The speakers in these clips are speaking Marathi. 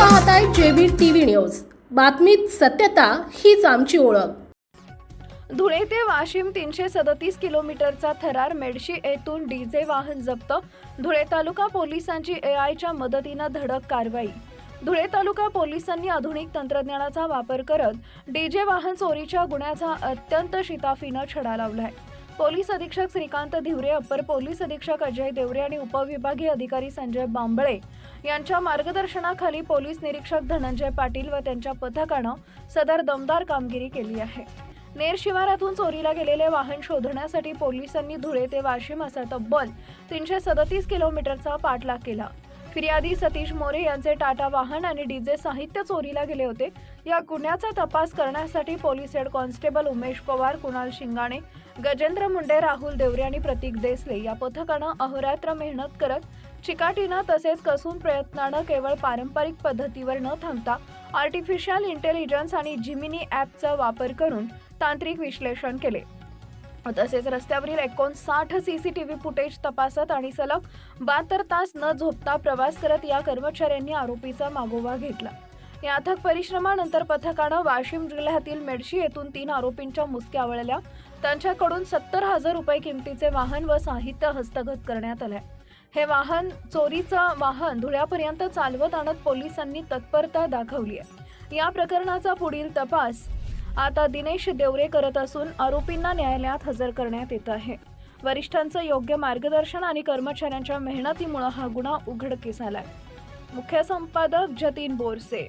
पाहताय जेबी टीव्ही न्यूज. बातमीत सत्यता हीच आमची ओळख. धुळे ते वाशिम तीनशे सदतीस किलोमीटरचा थरार मेडशी येथून डीजे वाहन जप्त. धुळे तालुका पोलिसांची एआयच्या मदतीनं धडक कारवाई. धुळे तालुका पोलिसांनी आधुनिक तंत्रज्ञानाचा वापर करत डीजे वाहन चोरीच्या गुन्ह्याचा अत्यंत शिताफीनं छडा लावलाय. पोलीस अधीक्षक श्रीकांत धिवरे अप्पर पोलीस अधीक्षक अजय देवरे आणि उपविभागीय अधिकारी संजय बांबळे यांच्या मार्गदर्शनाखाली पोलीस निरीक्षक धनंजय पाटील व त्यांच्या पथकानं सदर दमदार कामगिरी केली आहे. नेर शिवारातून चोरीला गेलेले वाहन शोधण्यासाठी पोलिसांनी धुळे ते वाशिम असा तब्बल तीनशे सदतीस किलोमीटरचा पाठलाग केला. फिर्यादी सतीश मोरे यांचे टाटा वाहन आणि डीजे साहित्य चोरीला गेले होते. या गुन्ह्याचा तपास करण्यासाठी police head constable Umesh Pawar Kunal Shingane Gajendra Munde Rahul Deore आणि प्रतीक देसले या पथकानं अहोरात्र मेहनत करत चिकाटीनं तसेच कसून प्रयत्नानं केवळ पारंपरिक पद्धतीवर न थांबता आर्टिफिशियल इंटेलिजन्स आणि जिमिनी ॲपचा वापर करून तांत्रिक विश्लेषण केले. तसेच रस्त्यावरील एकोणसाठ C C T V footage तपासत आणि सलग बहात्तर तास न झोपता प्रवास करत या कर्मचाऱ्यांनी आरोपीचा मागोवा घेतला. या अथक परिश्रमानंतर पथकानं वाशिम जिल्ह्यातील मेडशी येथून तीन आरोपींच्या मुसक्या आवळल्या त्यांच्याकडून सत्तर हजार रुपये किमतीचे वाहन व साहित्य हस्तगत करण्यात आले. हे वाहन चोरीचं वाहन धुळ्यापर्यंत चालवत आणत पोलिसांनी तत्परता दाखवली आहे या प्रकरणाचा पुढील तपास आता दिनेश देवरे करत असून आरोपींना न्यायालयात हजर करण्यात येत आहे. वरिष्ठांचं योग्य मार्गदर्शन आणि कर्मचाऱ्यांच्या मेहनतीमुळे हा गुन्हा उघडकीस आलाय. मुख्य संपादक जतीन बोरसे.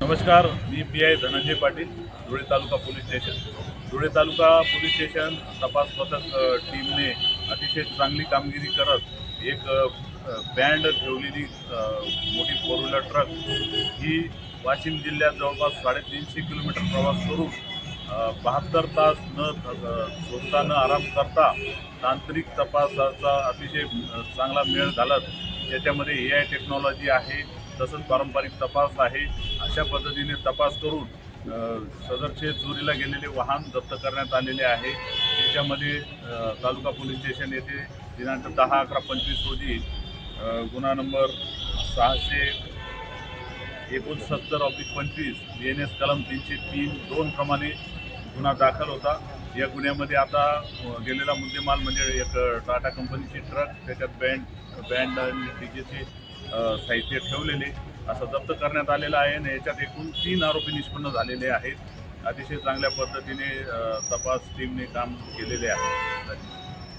नमस्कार मी P I Dhananjay Patil Dhule taluka police station. Dhule taluka police station तपास पथक टीमने अतिशय चांगली कामगिरी करत एक बँड ठेवलेली मोठी फोर व्हीलर ट्रक ही वाशिम जिल्ह्यात जवळपास साडेतीनशे किलोमीटर प्रवास करून बहात्तर तास न झोपता न आराम करता तांत्रिक तपासाचा अतिशय चांगला मेळ घालत याच्यामध्ये ए आय टेक्नॉलॉजी आहे तसंच पारंपरिक तपास आहे. अशा पद्धतीने तपास करून सदरचे चोरीला गेलेले वाहन जप्त करण्यात आलेले आहे. त्याच्यामध्ये तालुका पोलीस स्टेशन येथे दिनांक दहा अकरा पंचवीस रोजी गुन्हा नंबर सहाशे एकोणसत्तर ऑब्लिक पंचवीस बी एन एस कलम तीनशे तीन दोन प्रमाणे गुन्हा दाखल होता. या गुन्ह्यामध्ये आता गेलेला मुद्देमाल म्हणजे एक टाटा कंपनीची ट्रक त्याच्यात बँड बँड आणि डीजेचे साहित्य ठेवलेले असं जप्त करण्यात आलेलं आहे आणि याच्यात एकूण तीन आरोपी निष्पन्न झालेले आहेत. अतिशय चांगल्या पद्धतीने तपास टीमने काम केलेले आहे. धन्यवाद